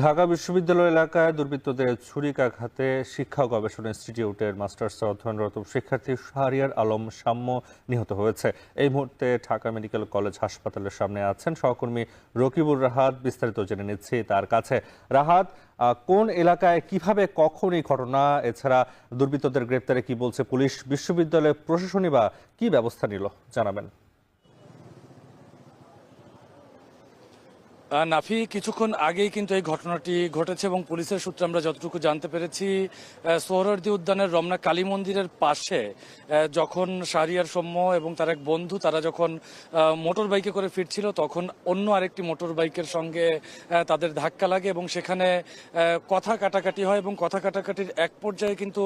ঢাকা বিশ্ববিদ্যালয় এলাকায় দুর্বৃত্তদের ছুরিকাঘাতে শিক্ষা গবেষণা ইনস্টিটিউটের মাস্টার্স অধ্যয়নরত শিক্ষার্থী শাহরিয়ার আলম সাম্য নিহত হয়েছে। এই মুহূর্তে ঢাকা মেডিকেল কলেজ হাসপাতালের সামনে আছেন সহকর্মী রকিবুর রাহাত। বিস্তারিত জেনে নিচ্ছি তার কাছে। রাহাত কোন এলাকায়, কীভাবে, কখন এই ঘটনা? এছাড়া দুর্বৃত্তদের গ্রেপ্তারে কি বলছে পুলিশ? বিশ্ববিদ্যালয়ের প্রশাসনই বা কি ব্যবস্থা নিল? জানাবেন। নাফি, কিছুক্ষণ আগেই কিন্তু এই ঘটনাটি ঘটেছে এবং পুলিশের সূত্রে আমরা যতটুকু জানতে পেরেছি সোহরাওয়ার্দী উদ্যানের রমনা কালী মন্দিরের পাশে যখন শাহরিয়ার সৌম্য এবং তার এক বন্ধু, তারা যখন মোটর বাইকে করে ফিরছিল, তখন অন্য আরেকটি মোটর বাইকের সঙ্গে তাদের ধাক্কা লাগে এবং সেখানে কথা কাটাকাটি হয় এবং কথা কাটাকাটির এক পর্যায়ে কিন্তু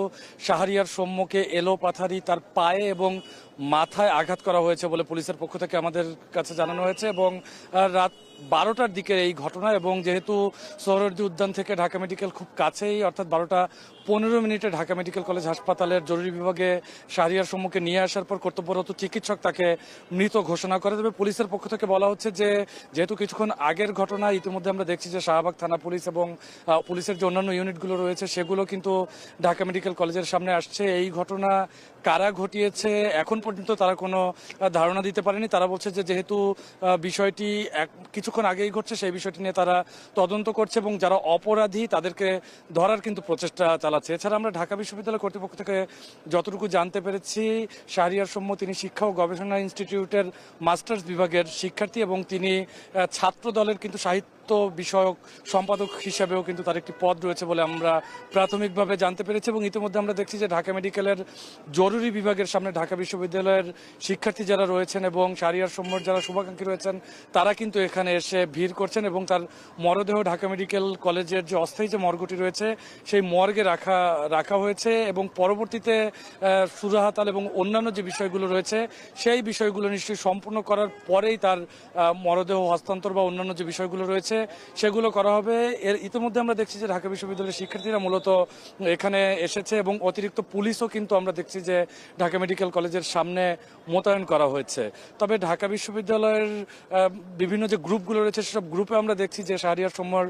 শাহরিয়ার সৌম্যকে এলো পাথারি তার পায়ে এবং মাথায় আঘাত করা হয়েছে বলে পুলিশের পক্ষ থেকে আমাদের কাছে জানানো হয়েছে এবং রাত বারোটার দিকে এই ঘটনা এবং যেহেতু সোহরাওয়ার্দী উদ্যান থেকে ঢাকা মেডিকেল খুব কাছেই, অর্থাৎ বারোটা পনেরো মিনিটে ঢাকা মেডিকেল কলেজ হাসপাতালের জরুরি বিভাগে শাহরিয়ার সম্মুখে নিয়ে আসার পর কর্তব্যরত চিকিৎসক তাকে মৃত ঘোষণা করে। তবে পুলিশের পক্ষ থেকে বলা হচ্ছে যে, যেহেতু কিছুক্ষণ আগের ঘটনা, ইতিমধ্যে আমরা দেখছি যে শাহবাগ থানা পুলিশ এবং পুলিশের যে অন্যান্য ইউনিটগুলো রয়েছে, সেগুলো কিন্তু ঢাকা মেডিকেল কলেজের সামনে আসছে। এই ঘটনা কারা ঘটিয়েছে, এখন পর্যন্ত তারা কোনো ধারণা দিতে পারেনি। তারা বলছে যে, যেহেতু বিষয়টি কিছুক্ষণ আগেই ঘটছে সেই বিষয়টি নিয়ে তারা তদন্ত করছে এবং যারা অপরাধী তাদেরকে ধরার কিন্তু প্রচেষ্টা চালাচ্ছে। এছাড়া আমরা ঢাকা বিশ্ববিদ্যালয় কর্তৃপক্ষ থেকে যতটুকু জানতে পেরেছি, শাহরিয়ার সৌম্য তিনি শিক্ষা ও গবেষণা ইনস্টিটিউটের মাস্টার্স বিভাগের শিক্ষার্থী এবং তিনি ছাত্র দলের কিন্তু সাহিত্য বিষয়ক সম্পাদক হিসেবেও কিন্তু তার একটি পদ রয়েছে বলে আমরা প্রাথমিকভাবে জানতে পেরেছি এবং ইতিমধ্যে আমরা দেখছি যে ঢাকা মেডিকেলের জরুরি বিভাগের সামনে ঢাকা বিশ্ববিদ্যালয়ের শিক্ষার্থী যারা রয়েছেন এবং সারিয়ার সম্মর যারা শুভাকাঙ্ক্ষী রয়েছেন, তারা কিন্তু এখানে এসে ভিড় করছেন এবং তার মরদেহ ঢাকা মেডিকেল কলেজের যে অস্থায়ী যে মর্গটি রয়েছে, সেই মর্গে রাখা রাখা হয়েছে এবং পরবর্তীতে সুরাহাতাল এবং অন্যান্য যে বিষয়গুলো রয়েছে, সেই বিষয়গুলো নিশ্চয়ই সম্পূর্ণ করার পরেই তার মরদেহ হস্তান্তর বা অন্যান্য যে বিষয়গুলো রয়েছে সেগুলো করা হবে। এর ইতিমধ্যে আমরা দেখছি যে ঢাকা বিশ্ববিদ্যালয়ের শিক্ষার্থীরা মূলত এখানে এসেছে এবং অতিরিক্ত পুলিশও কিন্তু আমরা দেখছি যে ঢাকা মেডিকেল কলেজের সামনে মোতায়েন করা হয়েছে। তবে ঢাকা বিশ্ববিদ্যালয়ের বিভিন্ন যে গ্রুপগুলো রয়েছে, সেসব গ্রুপে আমরা দেখছি যে শাহরিয়ার সমর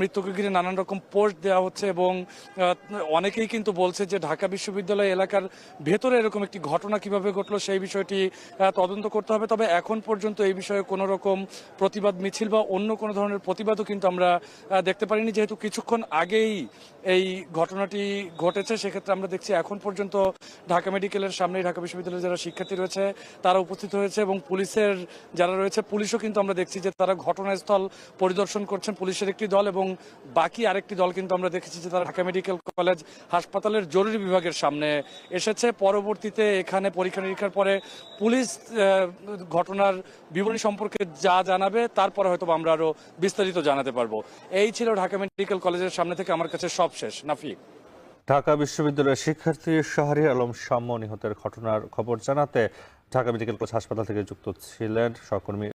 মৃত্যুকে ঘিরে নানান রকম পোস্ট দেওয়া হচ্ছে এবং অনেকেই কিন্তু বলছে যে ঢাকা বিশ্ববিদ্যালয় এলাকার ভেতরে এরকম একটি ঘটনা কীভাবে ঘটলো সেই বিষয়টি তদন্ত করতে হবে। তবে এখন পর্যন্ত এই বিষয়ে কোনো রকম প্রতিবাদ, মিছিল বা অন্য কোনো ধরনের প্রতিবাদও কিন্তু আমরা দেখতে পারিনি। যেহেতু কিছুক্ষণ আগেই এই ঘটনাটি ঘটেছে, সেক্ষেত্রে আমরা দেখছি এখন পর্যন্ত ঢাকা মেডিকেলের সামনে ঢাকা বিশ্ববিদ্যালয়ের যারা শিক্ষার্থী রয়েছে, তারা উপস্থিত হয়েছে এবং পুলিশের যারা রয়েছে, পুলিশও কিন্তু আমরা দেখছি যে তারা ঘটনাস্থল পরিদর্শন করছেন। পুলিশের একটি দল এবং বাকি আরেকটি দল কিন্তু আমরা দেখেছি যে তারা ঢাকা মেডিকেল কলেজ হাসপাতালের জরুরি বিভাগের সামনে এসেছে। পরবর্তীতে এখানে পরীক্ষা নিরীক্ষার পরে পুলিশ ঘটনার বিবরণী সম্পর্কে যা জানাবে, তারপরে হয়তো আমরা আরও বিস্তারিত জানাতে পারব। এই ছিল ঢাকা মেডিকেল কলেজের সামনে থেকে আমার কাছে সব শেষ। নাফি ঢাকা বিশ্ববিদ্যালয়ের শিক্ষার্থী শাহরি আলম সাম্য নিহতের ঘটনার খবর জানাতে ঢাকা মেডিকেল কলেজ হাসপাতাল থেকে যুক্ত ছিলেন সহকর্মী